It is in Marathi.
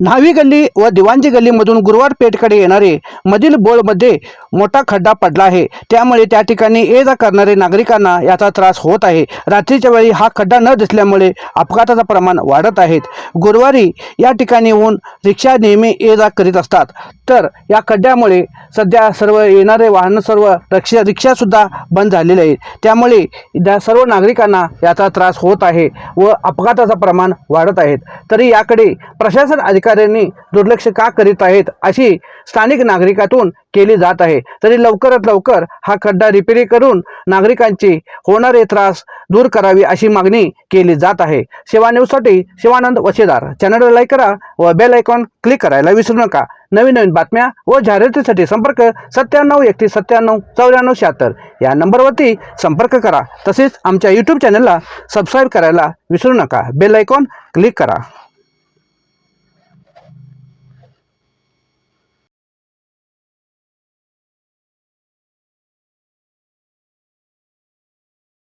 न्हावी गल्ली व दिवाणजी गल्लीमधून गुरुवार पेठकडे येणारे मधील बोळमध्ये मोठा खड्डा पडला आहे. त्यामुळे त्या ठिकाणी ये जा करणारे नागरिकांना याचा त्रास होत आहे. रात्रीच्या वेळी हा खड्डा न दिसल्यामुळे अपघाताचं प्रमाण वाढत आहेत गुरुवारी या ठिकाणी येऊन रिक्षा नेहमी ये जा करीत असतात. तर या खड्ड्यामुळे सध्या सर्व येणारे वाहनं सर्व रिक्षा रिक्षासुद्धा बंद झालेले आहेत. त्यामुळे त्या सर्व नागरिकांना याचा त्रास होत आहे व अपघाताचं प्रमाण वाढत आहेत तरी याकडे प्रशासन अधिकाऱ्यांनी दुर्लक्ष का करीत आहेत अशी स्थानिक नागरिकातून केली जात आहे. तरी लवकरात लवकर हा खड्डा रिपेरी करून नागरिकांची होणारे त्रास दूर करावी अशी मागणी केली जात आहे. सेवा न्यूजसाठी शिवानंद वशेदार. चॅनलला लाईक करा व बेल आयकॉन क्लिक करायला विसरू नका. नवीन नवीन बातम्या व जाहिरातीसाठी संपर्क सत्त्याण्णव एकतीस सत्त्याण्णव चौऱ्याण्णव शहात्तर या नंबरवरती संपर्क करा. तसेच आमच्या यूट्यूब चॅनलला सबस्क्राईब करायला विसरू नका. बेल आयकॉन क्लिक करा.